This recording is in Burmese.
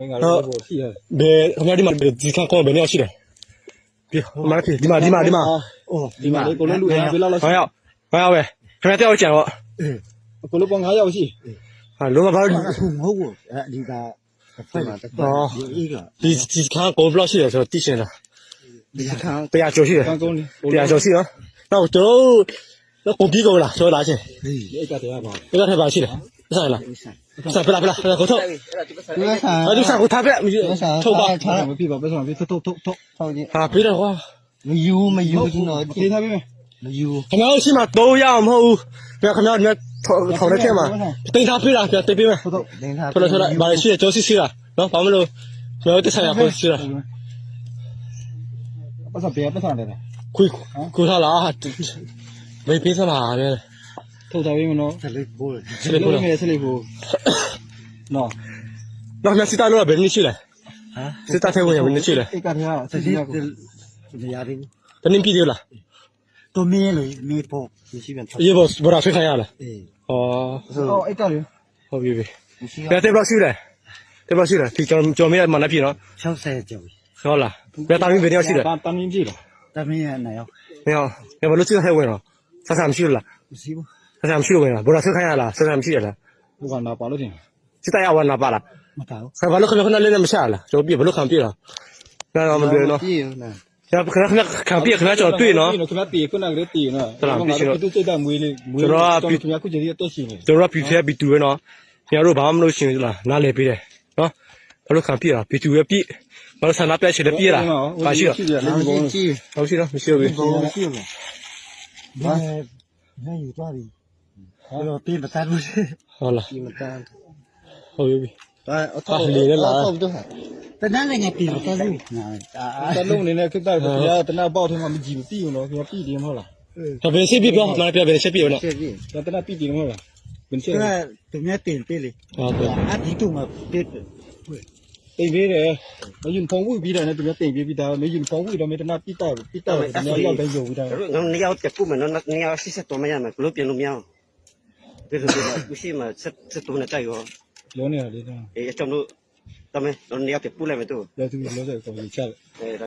ငါတို့ဘောရှိရဘယ်ခင်ဗျားဒီမှာဒီခါကောဘယ်နေရာရှိတယ်ဒီမှာဒီမှာဒီမှာဒီမှာအော်ဒီမှာလေကိုလည်းလူရဘယ်လောက်လဲဘာရောက်ဘာရောက်ပဲခင်ဗျားတယောက်ကြံတော့ကိုလည်းပေါင်း9ရောက်ရှိဟာလုံးဝဘာလို့မဟုတ်ဘူးအဲဒီကဖွဲ့မှာတက်ဒီအေးကဒီဒီခါကောဘယ်လောက်ရှိတယ်ဆိုတော့သိရှင်လားဒီခါတရားကျော်ရှိတယ်ကံကုန်းလေတရားကျော်ရှိနော်တော့ကျွန်တော်တော့ ကုန်ပြီးကုန်လားဆိုလာချင်းဟေးဒီအိတ်ကတည်းကပါဒီကထက်ပါရှိတယ်ဆိုင်လားဆိုင်ဆိုင်ဖလားဖလားကိုထုတ်ဒီကဆိုင်အဲ့ဒီဆိုင်ကိုထားပြထုတ်ပါထားမဖြစ်ပါပဲဆိုတော့ထုတ်ထုတ်ထုတ်ဟုတ်ကြီးဟာပြီးတော့ကွာမယူမယူကျွန်တော်ခေးထားပြီမယ်မယူခင်ဗျားရှိမှတော့ရအောင်မဟုတ်ဘူးခင်ဗျားခင်ဗျားထောင်တဲ့ထဲမှာတင်ထားပြတာပြတိတ်ပေးမယ်ထုတ်ထုတ်တင်ထားထွက်လာထွက်လာဘာရှိတယ်ကျော်စီစီလားနော်ဘာမလို့ကျွန်တော်တက်ဆိုင်ရဖို့စီလားပတ်စံပေးပတ်စံတယ်ခွေးကိုထားလား မေးပေးစလားလေထုတ်ထားပြီမနော်ဆက်လေးပိုးဆက်လေးပို့လားဆက်လေးပို့နော်နော်မြစီတာလို့ဘယ်နည်းရှိလဲဟာစစ်တာထဲဝင်ရဘယ်နည်းရှိလဲအိတ်ကတည်းကဆက်ဒီစီရကိုဒီရတယ်တနည်းပြည်သေးလားတော့မင်းလေမင်းပေါ့မရှိပြန်ရေဘောဘောရာဆွေးခိုင်းရလားအေးဟောအော်အိတ်ကလေဟုတ်ပြီပြီမရှိဘယ်တဲ့ဘလောက်ရှိလဲတဲ့ဘလောက်ရှိလဲဒီကျွန်တော်ကျွန်တော်မရမနှပြည့်နော်60ကျော်ဟုတ်လားဘယ်တာမင်းဘယ်နည်းရှိလဲတန်တန်ရင်းကြည့်လားတမင်းရနိုင်အောင်မင်းဟောဘယ်လိုစစ်တာထဲဝင်တော့ ဆက်ဆံမရှိလားမရှိဘူးဆက်ဆံမရှိလို့ဝင်လားဘောရာဆွေးခိုင်းရလားဆက်ဆံမရှိရလားဘုကနာပါလို့တင်စစ်တာရဝနာပါလားမပါဘူးခါဘာလို့ခဏခဏလေးနဲ့မရှာလားကျွန်တော်ပြဘလို့ခံပြလားနားမတွေ့နော်ပြေနော်။ကျွန်တော်ခဏခဏခံပြခဏကျွန်တော်တွေ့နော်ခင်ဗျာတီခုနကလေးတီနော်ဟုတ်လားပြီးရှိတော့သူစိတ်တမွေးလေးမွေးကျွန်တော်ကခင်ဗျာခုကြီးတက်ရှိနေ။ကျွန်တော်က P3 က B2 ပဲနော်။ကျွန်တော်တို့ဘာမှမလုပ်ရှင်လားနားလည်ပေးတယ်နော်။ဘာလို့ခံပြတာ B2 ပဲပြ။ဘာလို့ဆန္ဒပြချင်တယ်ပြတာ။ပါရှိတော့ရှိတယ်နားနော်မကြည့်ဟုတ်ရှိတော့မရှိဘူးဘောမရှိဘူး ဘာလဲယူသွားပြီဘယ်လိုပြေးမတတ်ဘူး။ဟုတ်လားပြေးမတတ်။ဟုတ်ပြီဘာအ။အာလေလည်းလာဟုတ်တော့တနန်းလည်းပြေးမတတ်ဘူးနာအာတလုံးနေနဲ့ခက်တိုက်ခင်ဗျာတနာပေါက်ထဲမှာမကြည့်ဘူးပြီးနော်ခင်ဗျာပြီးတယ်မဟုတ်လား။ဒါပဲစိတ်ပြပြောမှလည်းပြပဲစိတ်ပြနော်ဆက်ပြေးဒါတနာပြီးတယ်မဟုတ်လားဘယ်ချက်ကသူများတင်ပေးလေ။ဟုတ်ကဲ့အဒီတူမှာပြေးတိ တ်ပေးတယ်မယူဖုံဝိပြီးတယ်နဲ့သူကတိတ်ပေးပြီးသားမယူဖုံဝိတော့မတနာပြီးတော့ပြီးတော့ခင်ဗျာရောက်တိုင်းယူပြီးသားငါနေရောက်တက်ဖို့မနော်နေရောက်စစ်စစ်တော်မရမယ်ဘလို့ပြင်လို့မရအောင်ဒီလိုဒီရှိမှစစ်စစ်တော်နဲ့တိုက်ရောပြောနေတာလေတော့အေးအကြောင်းလို့တမဲနေရောက်တက်ပို့လိုက်မယ်တို့လက်သူလို့ဆိုတော့ကိုချတယ်အဲ